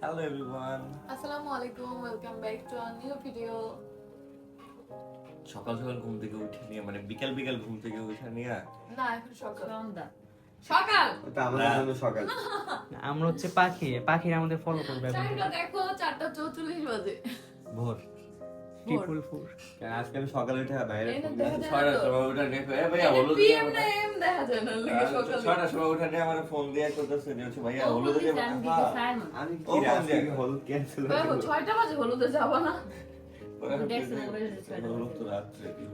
Hello everyone আসসালামু আলাইকুম welcome back to new new video সকাল সকাল ঘুম থেকে উঠে নিয়ে মানে বিকাল বিকাল ঘুম থেকে উঠে নিয়ে। না এখন সকাল। সন্ধ্যা। সকাল! আমাদের জন্য সকাল। আমরা হচ্ছে পাখি পাখিরা আমাদের ফলো করবে দেখো চারটা চৌচল্লিশ বাজে। ভোর। ট্রিপল ফোর আজকে আমি সকালে উঠে বাইরে তো। সময় উঠে নিয়ে এ ভাইয়া হলুদ পিএম না এম দেখা যায় না লাগে সকালে। ছয়টার সময় উঠে নিয়ে আমার ফোন দিয়ে করতেছে যে হচ্ছে ভাইয়া হলুদ দিয়ে আমি চাই না। কি। কি হলুদ ক্যান্সেল বাজে হলুদে যাব না।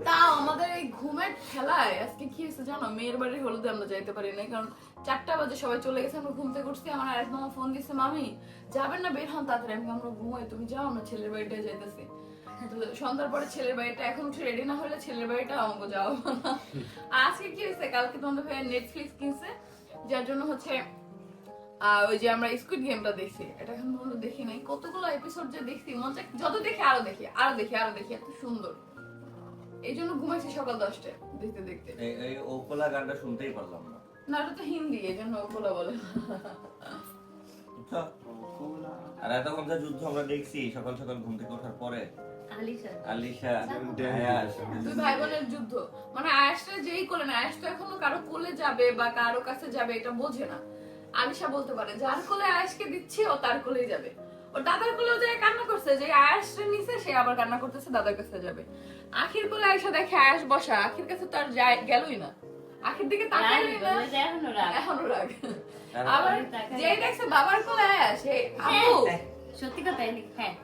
তাও আমাদের এই ঘুমের খেলায় আজকে কি হয়েছে জানো? মেয়ের বাড়ির হলুদে আমরা যাইতে পারি না কারণ চারটা বাজে সবাই চলে গেছে আমরা ঘুম থেকে আমার আরেক মামা ফোন দিচ্ছে মামি যাবেন না বের হন তাড়াতাড়ি আমি আমরা ঘুমাই তুমি যাও আমরা ছেলের বাড়িটা যাইতেছি। সন্ধ্যার পরে ছেলের বাড়িটা এখন উঠে রেডি না হলে ছেলের বাড়িটা আমাকে যাওয়া আজকে কি হয়েছে? কালকে তোমাদের ভাই নেটফ্লিক্স কিনছে যার জন্য হচ্ছে ওই যে আমরা স্কুইড গেমটা দেখছি। এটা এখন পর্যন্ত দেখি নাই। কতগুলো এপিসোড যে দেখছি মনে হচ্ছে যত দেখি আরও দেখি আরও দেখি আরও দেখি এত সুন্দর। এই জন্য ঘুমাইছি সকাল দশটায় দেখতে দেখতে। এই গানটা শুনতেই পারলাম না। না এটা তো হিন্দি এই জন্য বলে। আর এতক্ষণ যা যুদ্ধ আমরা দেখছি সকাল সকাল ঘুম থেকে ওঠার পরে। দুই ভাই বোনের যুদ্ধ। মানে আয়াসটা যেই কোলে না আয়াস তো এখনও কারও কোলে যাবে বা কারও কাছে যাবে এটা বোঝে না। আলিশা বলতে পারে যার কোলে আয়াসকে দিচ্ছি ও তার কোলেই যাবে ও দাদার কোলেও যায় কান্না করছে যে আয়াসটা নিছে সে আবার কান্না করতেছে দাদার কাছে যাবে আখির কোলে আয়সা দেখে আয়াস বসা আখির কাছে তো আর যায় গেলই না আখির দিকে তাকাইলই না যে এখনও রাগ। এখনও রাগ আবার যেই দেখছে বাবার কোলে আয়াস হে আব্বু হ্যাঁ, সত্যি কথা এই হ্যাঁ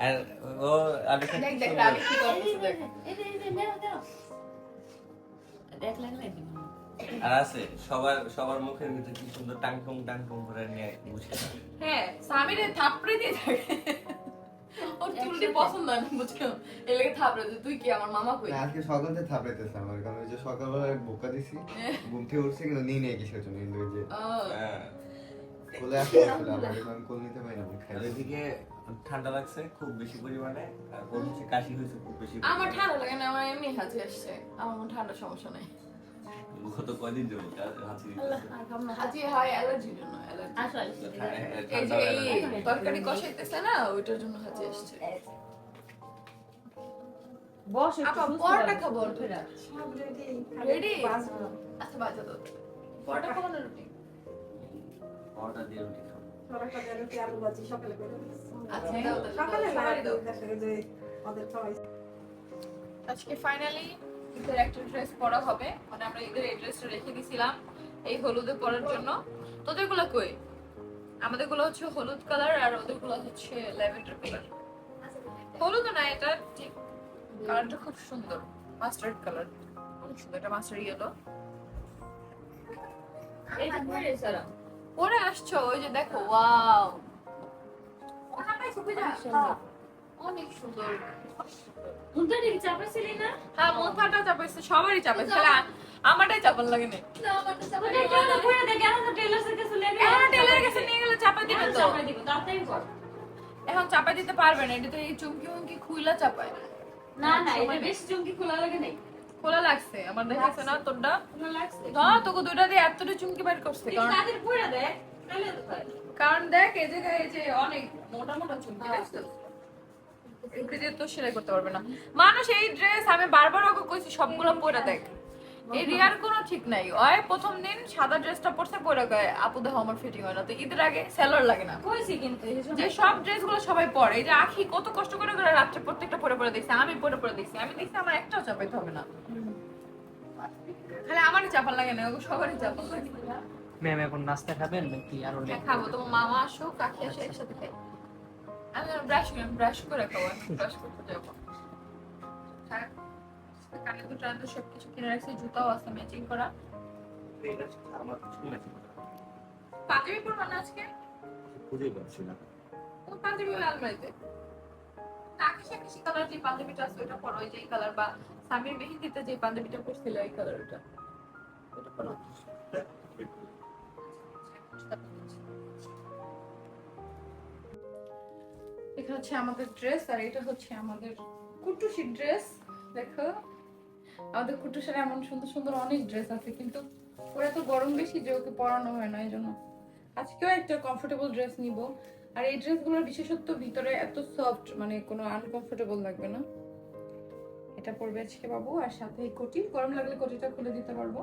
আর ও আলিশা দেখ দেখ বলে? রাগে কি এই যে, করতেছে দেখ এই যে, আর আছে সবার সবার মুখের ভিতরে কি সুন্দর টাংটুং টাংটুং করে নিয়ে বসে হ্যাঁ স্বামীরে থাপড়ে দিয়ে থাকে। ওর চুলটি পছন্দ হয় না বুঝছ এর লেগে থাপড়ে দিয়ে তুই কি আমার মামা কই? আজকে সকাল থেকে থাপড়াইতেছে আমার কারণ ওই যে সকালবেলা বোকা দিছি ঘুম থেকে উঠছে কিন্তু নিয়ে নিয়ে কিসের জন্য কিন্তু ওই যে। হ্যাঁ। কোলে আসলে আসলে আমাকে আমি কোল নিতে পারি না খাই এদিকে ঠান্ডা লাগছে খুব বেশি পরিমাণে আর ওর কাশি হয়েছে খুব বেশি আমার ঠান্ডা লাগে না আমার এমনি হাঁচি আসছে আমার কোনো ঠান্ডা সমস্যা নাই। গত কয়দিন যাব? হাঁচি হাঁচি। হয় অ্যালার্জির জন্য অ্যালার্জি। আসো, আলিশা, ঠিক আছে। এই যে এই তরকারি কষাইতেছে না ওইটার জন্য হাঁচি আসছে। বস আপা, পরোটা খাব। উঠে রাখ। রেডি আচ্ছা বাজা দাও পরোটা খাব না রুটি? পরোটা দিয়ে রুটি খাব। পরোটা দিয়ে রুটি, আলু ভাজি সকালে করে আচ্ছা দাও দাও, সকালে দাও, সবারই দাও। দেখা যায় যে ওদের খাওয়াইছি। আজকে ফাইনালি ঈদের একটা ড্রেস পরা হবে। মানে আমরা ঈদের এই ড্রেসটা রেখে দিছিলাম এই হলুদে পরার জন্য। তোদেরগুলো কই? আমাদেরগুলো হচ্ছে হলুদ কালার আর ওদেরগুলো হচ্ছে ল্যাভেন্ডার কালার হলুদ না, এটা ঠিক কালারটা খুব সুন্দর। মাস্টার্ড কালার অনেক সুন্দর, এটা মাস্টার ইয়েলো পরে আসছো, ওই যে দেখো ওয়াও অনেক সুন্দর। চাপাইছিলি না? হ্যাঁ মোথাটা চাপাইছে সবারই চাপাইছে তাহলে আমারটাই চাপান লাগে না ওটা কেউ না পরে দেখ, এখন তো টেইলার্সের কাছে লেগে এখন আছে। কাছে নিয়ে গেলে চাপা দিবে তো চাপাই দিব, তাড়াতাড়ি কর। এখন চাপা দিতে পারবে না এটা তো এই চুমকি উমকি খুইলা চাপায় না, না, এটা বেশি চুমকি খোলা লাগে নাই। খোলা লাগছে আমার না তোরটা খোলা লাগছে। না তোকে দুইটা দিয়ে এতটা চুমকি বের করছে কারণ তাদের তো পারে। কারণ দেখ এই জায়গায় এই যে অনেক মোটা মোটা চুমকি দেখছ দিয়ে তো সেলাই করতে পারবে না। মানুষ এই ড্রেস আমি বারবার ওকে কইছি সবগুলো পরে দেখ। এই রিয়ার কোনো ঠিক নাই। ওই প্রথম দিন সাদা ড্রেসটা পরছে পরে গায়ে আপু দেখো আমার ফিটিং হয় না। তো ঈদের আগে সেলর লাগে না। কইছি কিন্তু, যে সব ড্রেসগুলো সবাই পরে। এই যে আখি কত কষ্ট করে করে রাত্রে প্রত্যেকটা পরে পরে দেখছি আমি পরে পরে দেখছি। আমি দেখছি আমার একটাও চাপাইতে হবে না। খালি আমারই চাপান লাগে না ওগো সবারই চাপান লাগে। ম্যাম এখন নাস্তা খাবেন নাকি আরও হ্যাঁ, খাব। তোমার মামা আসো কাকি আসো একসাথে খাই। আমি ব্রাশ ব্রাশ করে খাব ব্রাশ করতে যাব। থাক। কানে দুটো আনতে সবকিছু কিনে রাখছি জুতাও আছে ম্যাচিং করা। কিছু পাঞ্জাবি পরবা না আজকে? খুঁজেই পাচ্ছি না। কোন পাঞ্জাবি ওই আলমারিতে? আকাশি আকাশি কালার যে পাঞ্জাবিটা আছে ওইটা পরো ওই যে কালার বা স্বামীর মেহেন্দিতে যে পাঞ্জাবিটা পরছিল এই কালার ওটা। ওটা পরো। এটা হচ্ছে আমাদের ড্রেস আর এটা হচ্ছে আমাদের কুটুসির ড্রেস দেখো, আমাদের কুটুসের এমন সুন্দর সুন্দর অনেক ড্রেস আছে, কিন্তু ওরা তো গরম বেশি যে ওকে পরানো হয় না এই জন্য আজকেও একটা কমফোর্টেবল ড্রেস নিব। আর এই ড্রেসগুলোর বিশেষত্ব, ভিতরে এত সফট মানে কোনো আনকমফোর্টেবল লাগবে না। এটা পরবে আজকে বাবু, আর সাথে এই কোটি। গরম লাগলে কোটিটা খুলে দিতে পারব।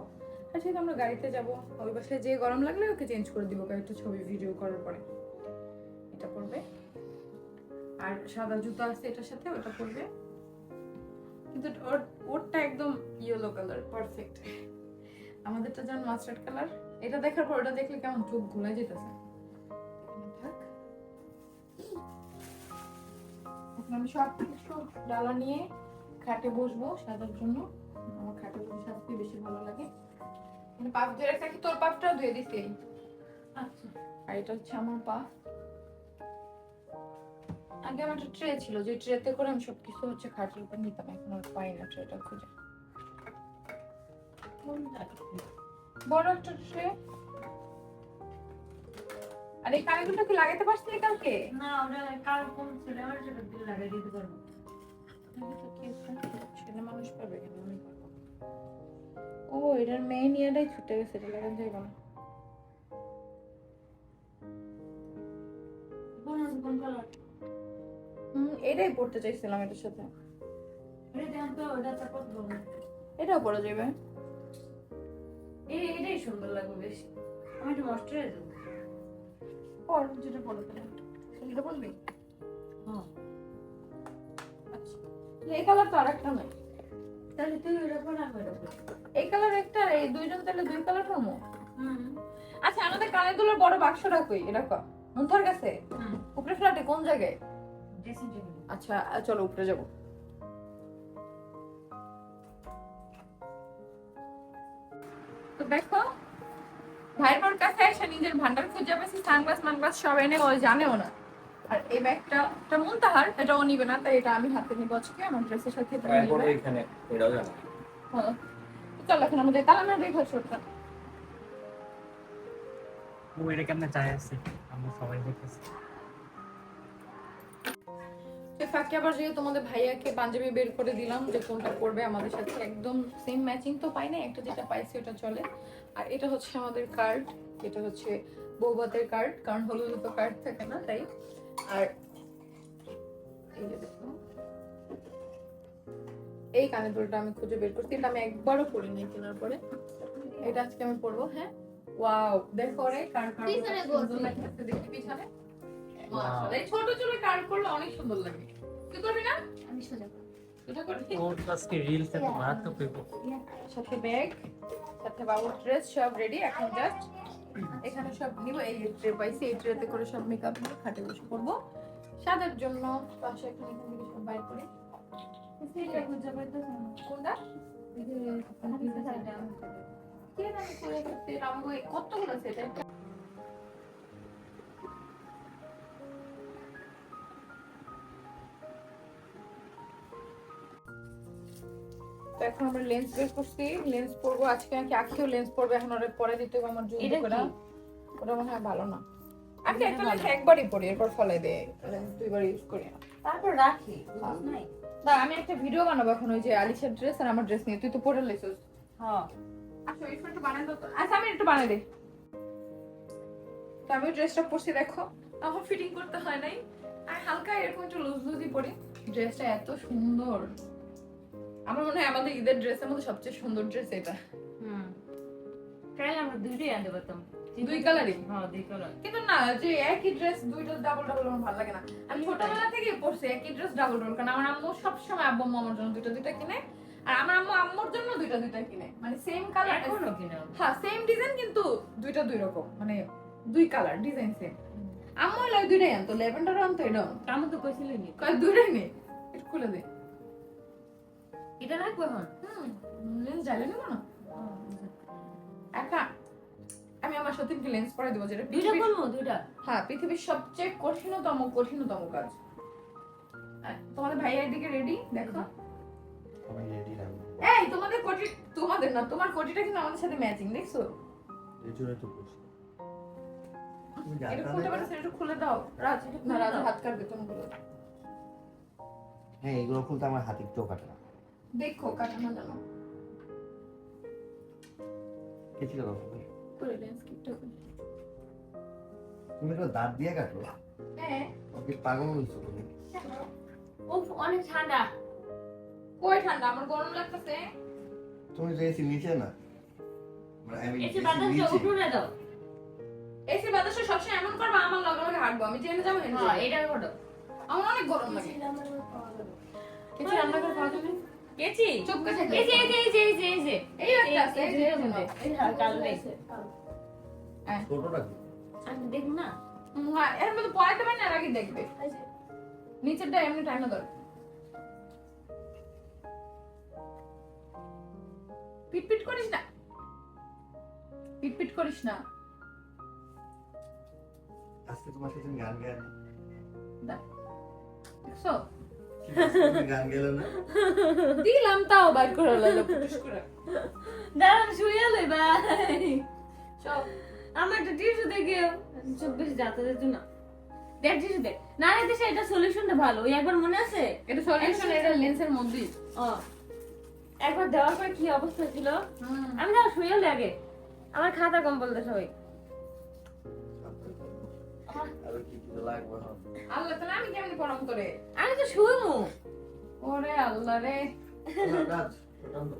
আর যেহেতু আমরা গাড়িতে যাব, ওই বাসায় যে গরম লাগলে ওকে চেঞ্জ করে দিব কয়েকটা ছবি ভিডিও করার পরে। এটা পরবে। আর সাদা জুতো আছে এটার সাথে ওটা পরবে। কিন্তু ওর ওরটা একদম ইয়েলো কালার পারফেক্ট আমাদেরটা যেমন মাস্টার্ড কালার এটা দেখার পর ওটা দেখলে কেমন চোখ ঘুরে যেতেছে। আমি সব কিছু ডালা নিয়ে খাটে বসবো সাজার জন্য। আমার খাটে বসে সাজতে বেশি ভালো লাগে। মানে পাপ ধরে রাখি তোর পাপটাও ধুয়ে দিছি আচ্ছা। আর এটা হচ্ছে আমার পা আগে আমার একটা ট্রে ছিল যে ট্রেতে করে আমি সবকিছু হচ্ছে খাটের উপর নিতাম এখন আর পাই না ট্রেটা খুঁজে? বড় একটা ট্রে আর এই কি লাগাতে পারছিলি কালকে? না ওটা কাল কোন ছিল? আমার সেটা দিল লাগাই দিতে পারব। ছেলে মানুষ পারবে কেন আমি পারব। ও এটার মেইন ইয়াটাই ছুটে গেছে এটা যাইব না। কোন কোন কালার এটাই পড়তে চাইছিলাম এটার সাথে। এটাও পড়া যাবে। এই এটাই সুন্দর লাগবে বেশি। আমি একটু ময়শ্চারাইজার পর যেটা পড়ে এটা পড়বি? হ্যাঁ। আচ্ছা। এই কালার তো আর একটা নাই। তাহলে তুই এই কালার একটা আর এই দুইজন তাহলে দুই কালার পাবো আচ্ছা আমাদের কানের দুলোর বড় বাক্সটা কই? এটা কো? মুন্থার কাছে? উপরে ফ্ল্যাটে কোন জায়গায়? ড্রেসিং টেবিল আচ্ছা চলো উপরে যাব। তো দেখো ভাইয়ের কাছে এসে নিজের ভান্ডার খুঁজে পেয়েছি সানগ্লাস মানগ্লাস সব এনে ও জানেও না। আর এই ব্যাগটা এটা মুনতাহার এটা ও নিবে না তাই এটা আমি হাতে নিব আজকে আমার ড্রেসের সাথে এটা নিবে। এখানে এটাও জানো। হ্যাঁ। তো চলো এখন আমাদের দেখো ছোটটা ও এটা কেমনে চায় আছে? আমরা সবাই দেখতেছি তো ফাঁকে আবার যেহেতু তোমাদের ভাইয়াকে পাঞ্জাবি বের করে দিলাম যে কোনটা পরবে আমাদের সাথে একদম সেম ম্যাচিং তো পাই না একটা যেটা পাইছি ওটা চলে। আর এটা হচ্ছে আমাদের কার্ড এটা হচ্ছে বৌভাতের কার্ড কারণ হলুদ তো কার্ড থাকে না তাই? আর এই যে দেখো। এই কানের দুলটা আমি খুঁজে বের করছি এটা আমি একবারও পরিনি কেনার পরে। এটা আজকে আমি পরবো হ্যাঁ? ওয়াও দেখো রে কার কার পিছনে সুন্দর বলছি। দেখি পিছনে। মাশাআল্লাহ ছোট চুলে কার করলে অনেক সুন্দর লাগে। তুই করবি না আমি সোজা ওর আজকে রিলসে তো মারাত্মক হইব সাথে ব্যাগ সাথে বাবুর ড্রেস সব রেডি এখন জাস্ট এখানে সব নিব এই ট্রে পাইছি এই ট্রেতে করে সব মেকআপ নিয়ে খাটে বসে করব সাদার জন্য পাশে এখন এখান থেকে সব বাইর করে কোনটা কে জানি করে কতগুলো সেট তো এখন আমরা লেন্স বের করছি। লেন্স পরবো আজকে নাকি আখিও লেন্স পরবে এখন ওরা পরে দিতে হবে আমার জন্য করে। ওটা মনে হয় ভালো না। আমি একটা লেন্স একবারই পরি এরপর ফলাই দেয় লেন্স দুইবার ইউজ করি না। তারপর রাখি নাই? তা আমি একটা ভিডিও বানাবো এখন ওই যে আলিশার ড্রেস আর আমার ড্রেস নিয়ে। তুই তো পরে লেছিস হ্যাঁ আচ্ছা ওই একটু বানাই দাও আচ্ছা আমি একটু বানাই দিই। তো আমি ড্রেসটা পরছি দেখো। আমার ফিটিং করতে হয় নাই। আর হালকা এরকম একটু লুজ লুজই পরি ড্রেসটা এত সুন্দর। আমার মনে হয় আমাদের ঈদের ড্রেসের মধ্যে সবচেয়ে সুন্দর ড্রেস এটা। হুম। তাহলে আমরা দুইটাই আনতে পারতাম। দুই কালারই? হ্যাঁ দুই কালার কিন্তু না যে একই ড্রেস দুইটা ডাবল ডাবল আমার ভালো লাগে না। আমি ছোটবেলা থেকে পরছি একই ড্রেস ডাবল ডাবল কারণ আমার আম্মু সবসময় আব্বু আমার জন্য দুইটা দুইটা কিনে আর আমার আম্মু আম্মুর জন্য দুইটা দুইটা কিনে। মানে সেম কালার এখনও কিনা হ্যাঁ সেম ডিজাইন কিন্তু দুইটা দুই রকম। মানে দুই কালার ডিজাইন সেম আম্মু দুইটাই আনতো ল্যাভেন্ডার আনতো এটা আমি তো কইছিলি নি। কয় দুইটাই নেই খুলে দে এটা রাখব এখন হুম। লেন্স জ্বালে নেব না? একা। আমি আমার সতীনকে লেন্স পরে দেবো যেটা দুইটা বলব দুইটা। হ্যাঁ পৃথিবীর সবচেয়ে কঠিনতম কঠিনতম কাজ। তোমাদের ভাইয়া এদিকে রেডি দেখো। আমি রেডি রাখব এই তোমাদের কোটি তোমাদের না তোমার কোটিটা কিন্তু আমাদের সাথে ম্যাচিং দেখছ? এই জন্য তো বলছি। এটা খুলতে পারো সেটা একটু খুলে দাও। রাজ না রাজ হাত কাটবে তুমি বলো। হ্যাঁ এগুলো খুলতে আমার হাতে চোখ কাটে না। দেখো কাটানো জানো কে ছিল কখন করে লেন্স কিটটা করে তুমি তো দাঁত দিয়ে কাটো হ্যাঁ। ওকে পাগল হইছো তুমি? উফ অনেক ঠান্ডা। কই ঠান্ডা? আমার গরম লাগতেছে। তুমি তো এসি নিচে না। মানে আমি এসে দাও এসি সবসময় এমন করবা আমার লগে লগে হাঁটবো। আমি জেনে যাব হ্যাঁ এটা করো আমার অনেক গরম লাগে। কিছু রান্না করে খাওয়া যাবে? কেচি চুপ করে এই যে এই যে এই যে এই যে এই একটা আছে, এই যে, এই যে কালো নেই। ছোটটা কি? আমি দেখ না। হ্যাঁ, এর মধ্যে পড়াইতে পারি আর আগে দেখবে। নিচেরটা এমনি টাইম ধর। পিট পিট করিস না। পিট পিট করিস না। আজকে তোমার সাথে গান গাই দেখছ? গান গেলে না দিলাম তাও বাইর করে পুটুস করে দাঁড়ান শুয়ে লই ভাই সব আমার একটা টিস্যু দেখে চোখ বেশি যাতে যেত না দেখ টিস্যু দেখ না রে দেশে এটা সলিউশনটা ভালো ওই একবার মনে আছে এটা সলিউশন এটা লেন্সের মধ্যেই ও একবার দেওয়ার পরে কি অবস্থা ছিল হুম আমি না শুয়ে লাগে আমার খাতা কম্বল দে সবাই আর কি কি লাগবে। আল্লাহ তাহলে আমি কেমনি পড়াম করে আমি তো শুইমু ওরে আল্লাহ রে। তোমার ওটা তো।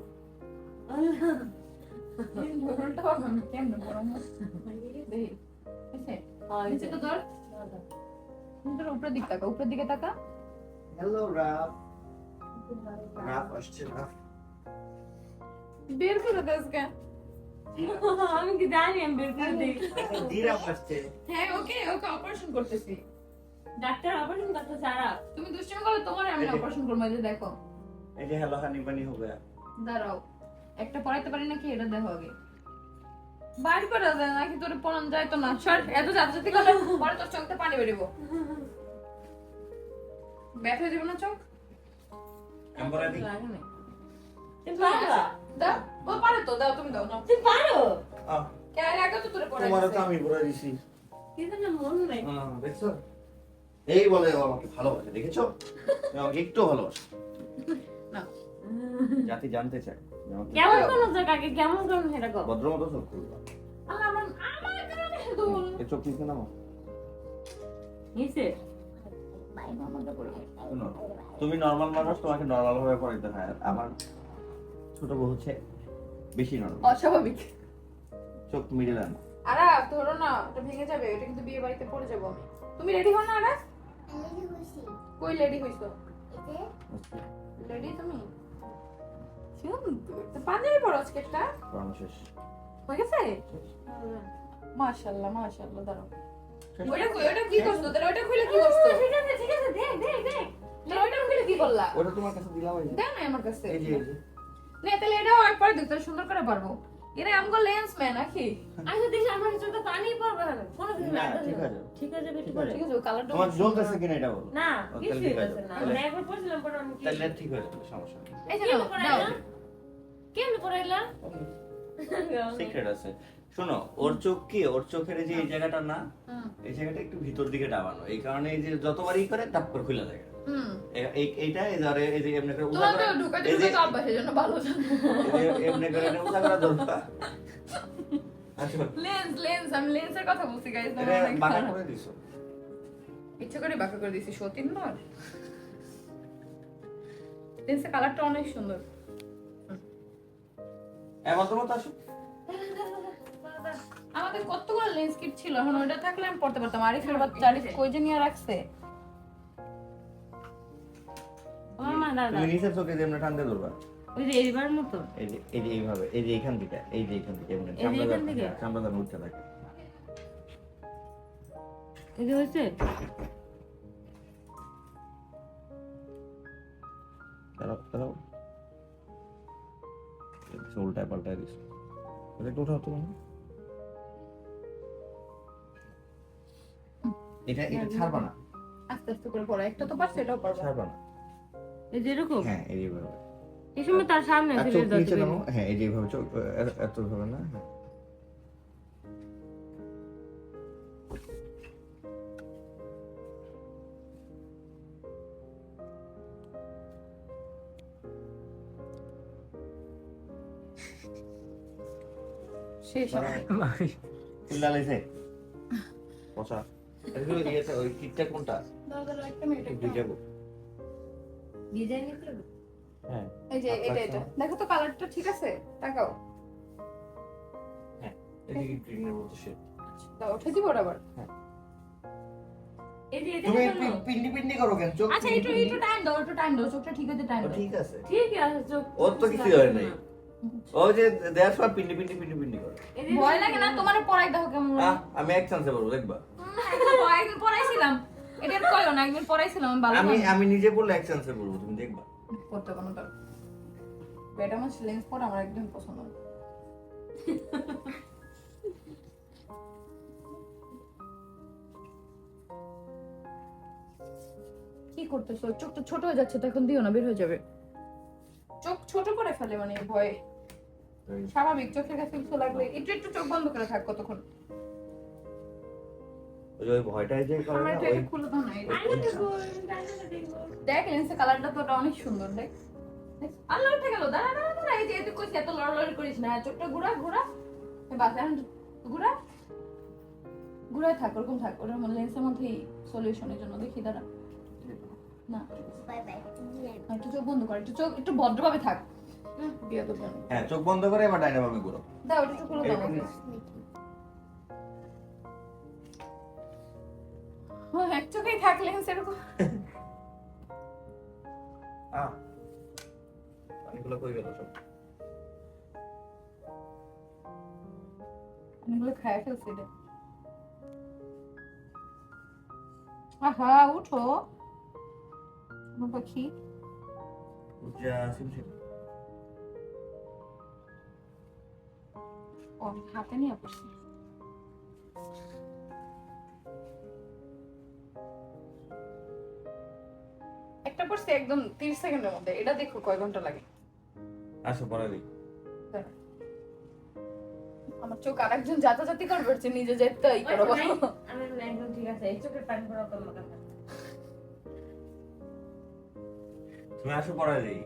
উল্টো আমি কেমনে পড়াম? দেখি এসে নিচে তো ধর। তোর উপরের দিক তাকা উপরের দিকে তাকা। হ্যালো রাফ রাফ আসছে রাফ বের করে দে আজকে। আমি কি জানি আমি বের করে দিই। জিরাফ আসছে হ্যাঁ ওকে ওকে অপারেশন করতেছি। ডাক্তার অপারেশন করতে সারা তুমি দুষ্টুমি করলে তোমার আমি অপারেশন করব এই দেখো। এই যে হ্যালো হানি বানি হবে। দাঁড়াও একটা পড়াইতে পারি নাকি? এটা দেখো আগে। বাইর করে দেয় নাকি? তোর পড়ান যায় তো না। সর এত যাতে যাতে করলে পরে তোর চোখতে পানি বেরিব ব্যথা যাবে না চোখ? লাগে না তুমি পারো। দাও। ও পারে তো দাও তুমি দাও না তুমি পারো। আহ, কে আগে তো তোরে পড়াই তোমারও তো আমি বলে দিছি। কিন্তু না মন নাই। হ্যাঁ, দেখছ? এই বলে ও আমাকে ভালোবাসে দেখেছ? আমাকে একটু ভালোবাসে। জাতি জানতে চায়। কেমন কোন জায়গাকে কেমন কোন সেটা কর ভদ্র মতো চোখ করবা আল্লাহ আমার আমার কারণে দুল এই চোখ নিচে নামো নিচে। তুমি নর্মাল মানুষ তোমাকে নর্মাল ভাবে পড়াইতে হয়। আমার ছোট বউ হচ্ছে বেশি নরমাল অস্বাভাবিক। চোখ মিডিল আনো। আরা ধরো না ওটা ভেঙে যাবে ওটা কিন্তু বিয়ে বাড়িতে পড়ে যাব আমি। তুমি রেডি হও না আরা? কই রেডি হইছো? রেডি তুমি? সুন্দর তো পাঞ্জাবি পরো আজকে একটা। পড়ানো শেষ। হয়ে গেছে? মাশাআল্লাহ মাশাআল্লাহ দাঁড়াও। ওটা কই ওটা কি করছ তোরা ওটা খুলে কি করছ ঠিক আছে ঠিক আছে দেখ দেখ দেখ ওটা খুলে কি করলা? ওটা তোমার কাছে দিলাম দেখ না আমার কাছে। এই যে। না তাহলে এটাও দেখতে সুন্দর করে পারব এরা আমগো লেন্স ম্যান নাকি আচ্ছা দেখি আমার না। কোনো কিছু না, ঠিক আছে। ঠিক আছে ঠিক ঠিক আছে কালারটা তোমার জ্বলতেছে কিনা এটা বলো। না কিছু ঠিক আছে। না। আমি একবার পড়ছিলাম পরে আমি কি তাহলে ঠিক হয়ে যাবে সমস্যা নেই। এই যে দাও। কেন পড়াইলা সিক্রেট আছে। শোনো ওর চোখ কি? ওর চোখের যে এই জায়গাটা না এই জায়গাটা একটু ভিতর দিকে ডাবানো। এই কারণে এই যে যতবারই করে টাপ করে খুলে যায় এইটা ধরে এই যে এমনি করে উজা করে ঢুকাইতে এই যে ঢুকাইতে অভ্যাস এই জন্য ভালো জানো এই যে এমনি করে উজা করে ধরবা আচ্ছা। লেন্স লেন্স আমি লেন্সের কথা বলছি গাইস বাঁকা করে দিছো। ইচ্ছা করে বাঁকা করে দিছি সতীন নর লেন্সের কালারটা অনেক সুন্দর। এমন তোমার তো আসো আমাদের কতগুলো লেন্স কিট ছিল? এখন ওইটা থাকলে আমি পড়তে পারতাম। আরিফের বাচ্চা আরিফ কই যে নিয়ে রাখছে? আমার দাদা তুমি নিচের চোখে যেমন টান দিয়ে ধরবা। ওই যে এইবার মতো? এই যে এই যে এইভাবে এই যে এইখান থেকে এই যে এইখান থেকে এমনি এই যে সামনে এইখান থেকে? সামনে ধরে উঠতে থাকে এই যে হয়েছে? দাঁড়াও দাঁড়াও। উল্টায় পাল্টায় দিছো এটা একটু উঠাও তো এটা এটা ছাড়বা না। আস্তে আস্তে করে পড়া। একটা তো পারছে এটাও পারব ছাড়বা না। এই যে এরকম? হ্যাঁ এই যেভাবে এই সময় তার সামনে ফেলে চোখ নিচে নামো। হ্যাঁ এই যেভাবে চোখ এত ভাবে না হ্যাঁ। শেষ। খুললা লাইছে পচা। এগুলো ইয়েটা ওই কিটটা কোনটা? দাঁড়া দাঁড়া একটা মিনিট। দিয়ে যাব ডিজাইন নিতে হ্যাঁ এই যে এটা এটা দেখো তো কালারটা ঠিক আছে তাকাও এদিকে গ্রিনের মতো শেড দাও উঠে দিব আবার এই তুমি পিন্ডি পিন্ডি করো কেন চোখ আচ্ছা একটু একটু টাইম দাও একটু টাইম দাও চোখটা ঠিক আছে টাইম দাও ঠিক আছে ঠিক আছে চোখ ওর তো হয় নাই ও যে দেওয়ার সময় পিন্ডি পিন্ডি পিন্ডি পিন্ডি করে ভয় লাগে না তোমার পড়াই দেখো কেমন আমি এক চান্সে বলব দেখবা পড়াইছিলাম এটা কইও না একদিন পড়াইছিলাম ভালো আমি আমি নিজে বললে এক চান্সে বলব তুমি দেখবা। করতে কোনো তোর বেটা মাছ লেন্স পর আমার একদম পছন্দ না। কি করতেছো? চোখটা ছোট হয়ে যাচ্ছে তো এখন দিও না বের হয়ে যাবে। চোখ ছোট করে ফেলে মানে ভয়ে। স্বাভাবিক চোখের কাছে কিছু লাগলে একটু একটু চোখ বন্ধ করে থাক কতক্ষণ। ওই ওই ভয়টাই যে করে না ওই খুলে দাও না এটা। আইনা দেখো, দেখ লেন্সের কালারটা তো অনেক সুন্দর দেখ। গেল দাঁড়া দাঁড়া দাঁড়া এই যে এত লড়ালড়ি করিস না চোখটা ঘুরা ঘুরা। বাস এখন ঘুরা। ঘুরায় থাক ওরকম থাক মধ্যে লেন্সের মধ্যেই সলিউশনের জন্য দেখি দাঁড়া। না। একটু চোখ বন্ধ কর একটু চোখ একটু ভদ্রভাবে থাক। হ্যাঁ চোখ বন্ধ করে এবার ঘুরো। দাও একটু খুলে দাও। এক চোখেই থাক লেন্স এরকম আহ পানিগুলো কই গেল সব? অনেকগুলো খায় ফেলছে এটা। আহা উঠো। পাখি। উজ্জা সিমসিম ও হাতে নিয়ে পড়ছে একদম তিরিশ সেকেন্ডের মধ্যে। এটা দেখো কয় ঘণ্টা লাগে। আসো পরে দিই আমার চোখ আরেকজন যাতাযাতি করবে হচ্ছে নিজে যেতে ই করো। নাই, আমি একদম ঠিক আছে। এই চোখের পানি পড়া করল কেন তুমি আসো পরে দিই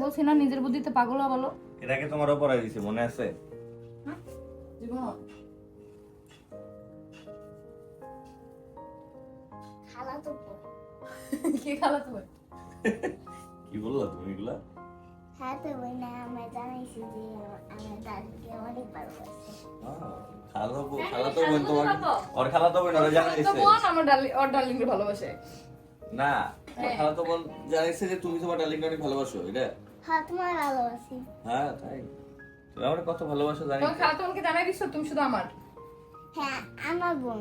বলছি না নিজের বুদ্ধিতে পাগল হওয়া বলো এর আগে তোমারও পড়াই দিছি মনে আছে? জীবন। কি খালা তুমি কি বললা তুমি এগুলা? হ্যাঁ তো ওই না আমরা জানাইছি যে আমার দাদুকে অনেক ভালোবাসে। আহ, খালা তো বোন তোমাকে ওর খালা বোন ওরা তো বোন আমার ডার্লিং ওর ডার্লিং ভালোবাসে। না ওর হ্যাঁ। খালা তো বোন জানাইছে যে তুমি তোমার অনেক ভালোবাসো এটা? হ্যাঁ তোমার ভালোবাসি। হ্যাঁ তাই। তুমি আমার কত ভালোবাসো জানি তোমার জানাই দিছো তুমি শুধু আমার? হ্যাঁ আমার বোন।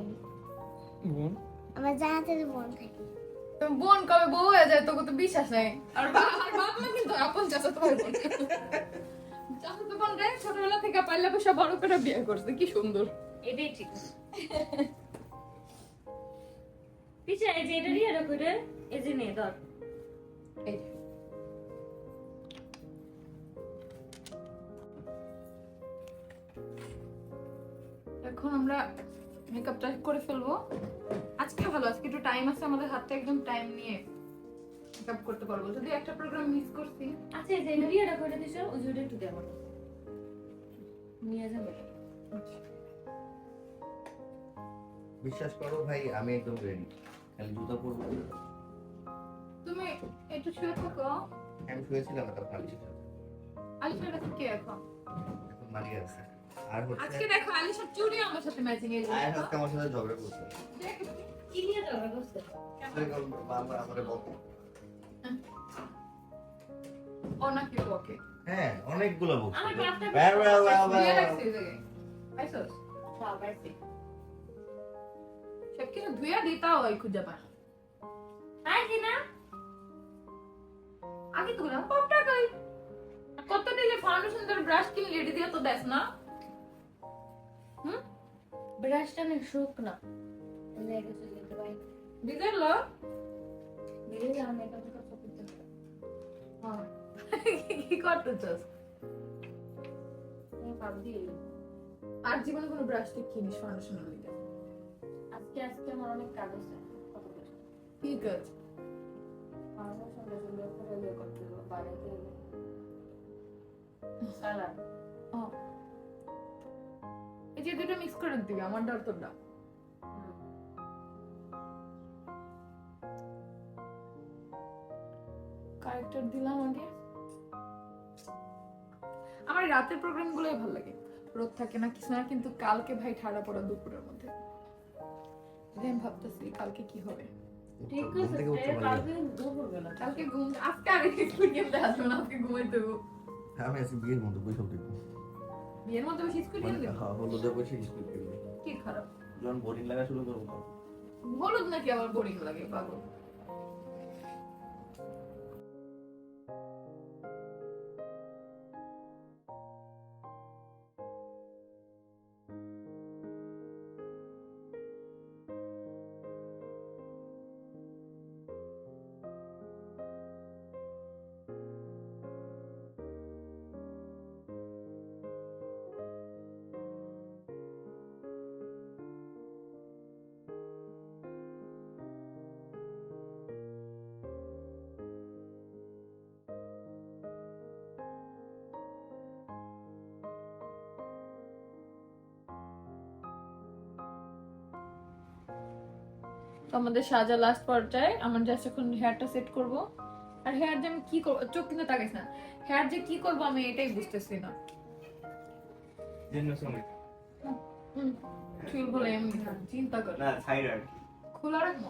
বোন? আমার জানাতে বোন থাকে। বোন কবে বউ হয়ে যায় তোকে তো বিশ্বাস নেই। আর আর বাপ মা কিন্তু আপন চাচা তো বোন। চাচা তো বোন রে ছোটবেলা থেকে পাইলা পয়সা বড় করে বিয়ে করছে কি সুন্দর। এটাই ঠিক। পিছে এই যে এটা দিয়ে রাখো রে এই যে নে ধর। এই এখন আমরা মেকআপটা করে ফেলব। আজকে ভালো আজকে একটু টাইম আছে আমাদের হাতে একদম টাইম নিয়ে মেকআপ করতে পারব। যদি একটা প্রোগ্রাম মিস করছি। আচ্ছা এই যে এটা দিয়ে রাখো দিছো ওই ওটা একটু দেবো নিয়ে যাবে বিশ্বাস করো ভাই আমি একদম রেডি খালি জুতা পরবো। তুমি একটু শুয়ে থাকো। আমি শুয়েছিলাম একটা ভালো ছিল আলিশার কাছে কে এখন? এখন মালিক আছে। আর হচ্ছে আজকে দেখো আলিশার চুড়ি আমার সাথে ম্যাচিং এর আয়াত আজকে আমার সাথে ঝগড়া করছে। কি নিয়ে করছে? আমার বকে। নাকি হ্যাঁ অনেকগুলো হ্যাঁ সব কিছু খুঁজে না? আগে তো বললাম কই কত দিয়ে ফাউন্ডেশন তোর ব্রাশ কিনে রেডি দিয়ে তো দেস না। হুম? ব্রাশটা না শুক যাও মেকআপ সব করতে। হ্যাঁ। কি করতেছস? ভাবছি আর জীবনে কোনো ব্রাশ টিপ কিনিস? ফাউন্ডেশন লিগে আজকে আজকে আমার অনেক কাজ আছে। কত কিছু কি কাজ? আমার সঙ্গে সঙ্গে করে ইয়ে করতে হবে বাড়িতে সালাদ। ও। এই যে দুটো মিক্স করে দিবি আমার তোরটা। কারেক্টার দিলাম আগে। আমার রাতের প্রোগ্রাম গুলোই ভালো লাগে। রোদ থাকে না কিছু না কিন্তু কালকে ভাই ঠাড়া পড়া দুপুরের মধ্যে। আমি ভাবতেছি কালকে কি হবে? ঠিক আছে থেকে উঠতে এ, পারি কালকে দুপুরবেলা কালকে ঘুম আজকে আগে একটু গেমতে আসবে? না আজকে ঘুমাইতে দেবো। হ্যাঁ আমি আজকে বিয়ের মতো বসে দেখব বিয়ের মধ্যে বসে স্কুল হ্যাঁ হলুদে বসে স্কুল করব কি খারাপ। যখন বোরিং লাগা শুরু করব হলুদ নাকি আবার বোরিং লাগে পাগল? তো আমাদের সাজা লাস্ট পর্যায়ে আমার জাস্ট এখন হেয়ারটা সেট করব। আর হেয়ার যে আমি কি করব চোখ কিন্তু তাকাইস না। হেয়ার যে কি করব আমি এটাই বুঝতেছি না। চুল বলে এমনি চিন্তা কর। না সাইড আর খোলা রাখব।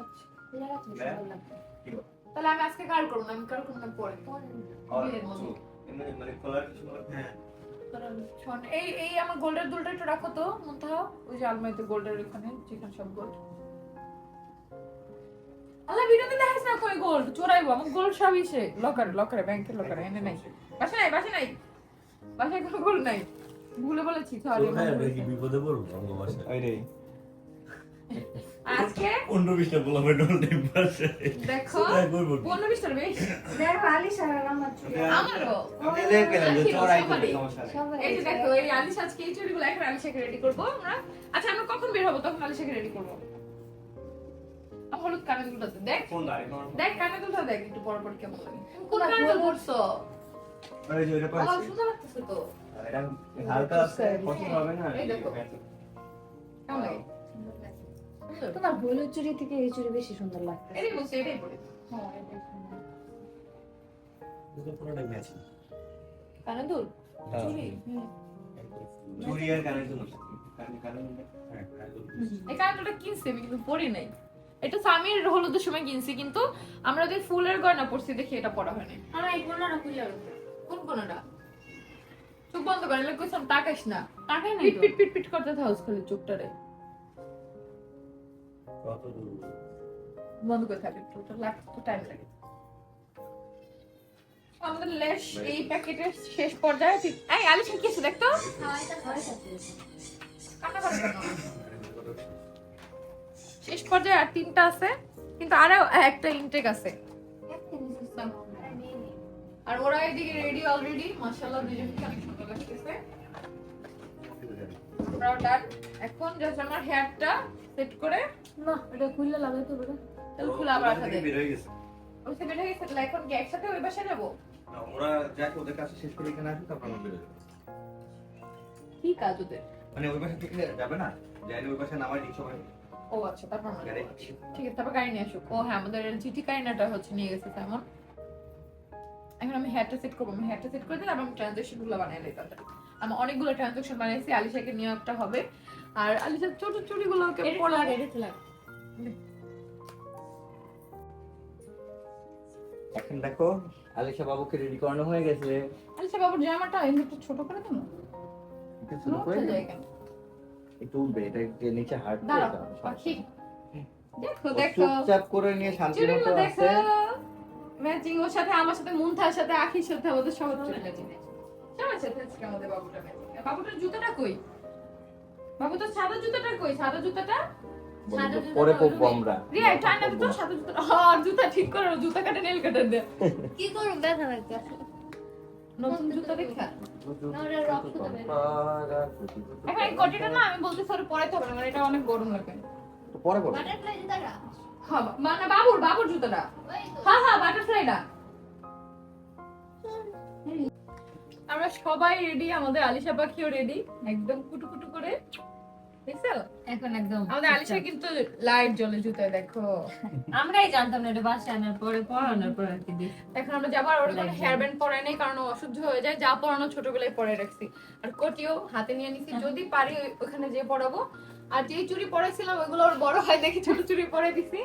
আচ্ছা খোলা রাখলে। ভালো লাগবে। কি? বল? তাহলে আমি আজকে কার করব না? আমি কার করব না? পরে। আর বিয়ের মধ্যে। চুল, এমনি মানে খোলার কিছু হ্যাঁ। শোন, এই এই আমার গোল্ডের দুলটা একটু রাখো তো মুন্তাহা। ওই যে আলমারিতে গোল্ডের ওখানে যেখানে সব গোল্ড আল্লাহ ভিডিওতে দেখাস না কই গোল্ড চোরাইবো আমার গোল্ড সব ইসে লকারে লকারে ব্যাংকের লকারে এনে নাই। বাসা নাই বাসা নাই। বাসায় কোনো গোল্ড নাই। ভুলে বলেছি সরি বিপদে পড়ব আমার বাসায় ওই রে। আজকে? পনেরো বিশটা বললাম ডল টিপ পাশে দেখো কোথায় করব। পনেরো বিশটার বেশি। দেখো আলিশা আর আমার চুড়ি আমারও। আমি দেখলাম যে চড়াই। করবে সমস্যা এই যে দেখো এই আলিশ আজকে এই চুড়িগুলো এখন আলিশাকে রেডি করব আমরা। আচ্ছা আমরা কখন বের হব? তখন আলিশাকে রেডি করব। হলুদ কানের দুলটাতে দেখ। ফোন দাঁড়িয়ে দেখ কানের দুলটা দেখ একটু পর পর কেমন লাগে। কোন কানের দুল পরছো? আরে যে ওইটা আমার সুন্দর লাগতেছে তো। এটা হালকা আছে হবে না? এই দেখো। কেমন লাগে? তোমার হলুদ চুড়ি থেকে এই চুড়ি বেশি সুন্দর লাগছে এটাই বলছি এটাই পরে। হ্যাঁ এটাই সুন্দর। পুরোটাই ম্যাচিং কানের দুল? হ্যাঁ। চুড়ি? হুম। আর কানের এই কানের দুলটা কিনছি আমি কিন্তু পরি নাই। এটা সামির হলুদের সময় কিনছি কিন্তু আমরা যে ফুলের গয়না পরছি দেখি এটা পরা হয়নি। আমার এই কোন কোনটা? চোখ বন্ধ করে এলে কইছাম তাকাইস না। টাকাই নাই পিট পিট পিট পিট করতে থাকস খালি চোখটারে। বন্ধ করে থাকে লাগ তো টাইম লাগে। আমাদের লেশ এই প্যাকেটের শেষ পর্যায়ে এই আলিশা কি আছে দেখতো কান্না করে? শেষ পর্যায়ে আর তিনটা আছে কিন্তু আরও একটা ইনটেক আছে। আর ওরা এদিকে রেডি অলরেডি মাশাআল্লাহ দুজনকে অনেক সুন্দর লাগতেছে। ওরাও ডান এখন জাস্ট আমার হেয়ারটা সেট করে না এটা খুললে লাগাইতে পারে। তাহলে খোলা আবার রাখা যায় বের হয়ে গেছে। ওই সে হয়ে গেছে তাহলে এখন কি একসাথে ওই বাসায় যাব? না, ওরা যাক ওদের কাছে শেষ করে এখানে আসুক তারপর আমরা বেরোবো কি কাজ ওদের? মানে ওই পাশে থেকে যাবে না? যাইলে ওই পাশে নামাই দিই সবাই ও আচ্ছা তারপর। ঠিক আছে তারপর গাড়ি নিয়ে আসুক। ও হ্যাঁ আমাদের জিটি কারিনাটা হচ্ছে নিয়ে গেছে তেমন। এখন আমি হেয়ারটা সেট করব। আমি হেয়ারটা সেট করে দিলে আমি ট্রানজাকশনগুলো বানিয়ে আমার অনেকগুলো ট্রানজাকশন বানিয়েছি আলিশাকে নিয়ে একটা হবে। আর আলিশার ছোট লাগে, এখন দেখো আলিশা বাবুকে রেডি করানো হয়ে গেছে। আলিশা বাবুর জামাটা এমনি একটু ছোট করে দেবো? ছোট করে কেন? একটু উঠবে এটা একটু নিচে দাঁড়াও দেখো দেখো। চুপচাপ করে নিয়ে শান্তি মতো আছে। ম্যাচিং ওর সাথে আমার সাথে মুনথার সাথে আখির সাথে সবার ম্যাচিং সবার সাথে আজকে আমাদের বাবুটা ম্যাচিং বাবুটার জুতাটা কই? বাবু তো সাদা জুতাটা কই? সাদা জুতাটা? পরে আমরা। রিয়া তো সাদা জুতা জুতা ঠিক করো জুতা কাটে নেল কাটার দে। কি করব ব্যথা লাগতেছে নতুন জুতো দেখা? না, ওটা রক্ত দেবে। এখন কোটিটা না আমি বলতে সরি পরাইতে হবে না এটা অনেক গরম লাগে। পরে পরবো বাটারফ্লাই জুতাটা? হ্যাঁ মানে বাবুর জুতাটা। হ্যাঁ হ্যাঁ বাটারফ্লাইটা। আমরা সবাই রেডি আমাদের আলিশা পাখিও রেডি একদম কুটুকুটু কুটু করে। দেখছ? এখন একদম আমাদের আলিশা কিন্তু লাইট জ্বলে জুতায় দেখো। আমরাই জানতাম না এটা বাসায় আনার পরে পড়ানোর পর আর কি এখন আমরা যাবার ওর কোনো হেয়ার ব্যান্ড পরে নেই কারণ অসহ্য হয়ে যায়। যা পরানো ছোটবেলায় পরে রাখছি। আর কোটিও হাতে নিয়ে নিছি যদি পারি ওখানে যেয়ে পরাবো। আর যে চুড়ি পরেছিলাম ওগুলো ওর বড় হয় দেখি ছোট চুড়ি পরে দিছি।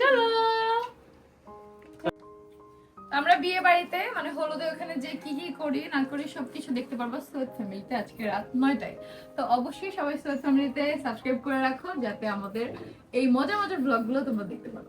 চলো! আমরা বিয়ে বাড়িতে মানে হলুদে ওখানে যে কি কি করি, না করি, সবকিছু দেখতে পারব সৈয়দ ফ্যামিলিতে আজকে রাত নয়টায়। তো অবশ্যই সবাই সৈয়দ ফ্যামিলিতে সাবস্ক্রাইব করে রাখো, যাতে আমাদের এই মজার মজার ব্লগগুলো তোমরা দেখতে পারো।